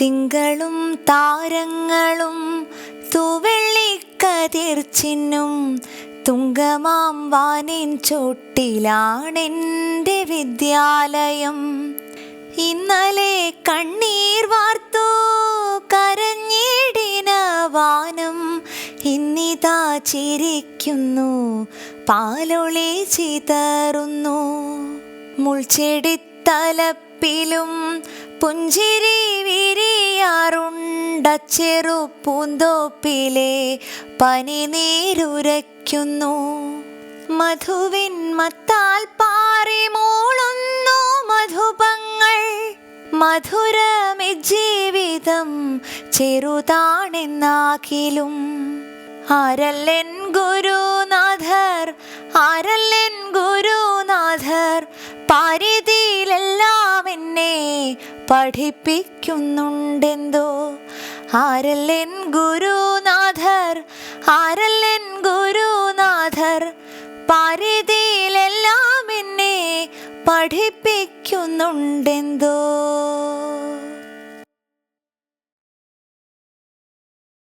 തിങ്കളും താരങ്ങളും തൂവെള്ളിക്കതിർ ചിന്നും തുങ്കമാം വാനിൻ ചോട്ടിലാണെന്റെ വിദ്യാലയം. ഇന്നലെ കണ്ണീർ വാർത്തു കരഞ്ഞിടിന വാനം ഇന്നിതാ ചിരിക്കുന്നു പാലൊളി ചിതറുന്നു. മുൾച്ചെടിത്തലപ്പിലും പുഞ്ചിരി വിരിയാറുണ്ട ചെറു പൂന്തോപ്പിലെ പനി നീരുരയ്ക്കുന്നു മധുവിൻ മത്താൽ പാറി മൂളുന്നു മധുപങ്ങൾ. മധുരമി ജീവിതം ചെറുതാണെന്നാകിലും. ആരല്ലൻ ഗുരുനാഥർ ആരല്ലൻ ഗുരുനാഥർ പാരിതിയിലെല്ലാം എന്നെ പഠിപ്പിക്കുന്നുണ്ടെന്തോ. ആരല്ലൻ ഗുരുനാഥർ ആരല്ലെൻ ഗുരുനാഥർ പരിധിയിലെല്ലാം എന്നെ പഠിപ്പിക്കുന്നുണ്ടെന്തോ?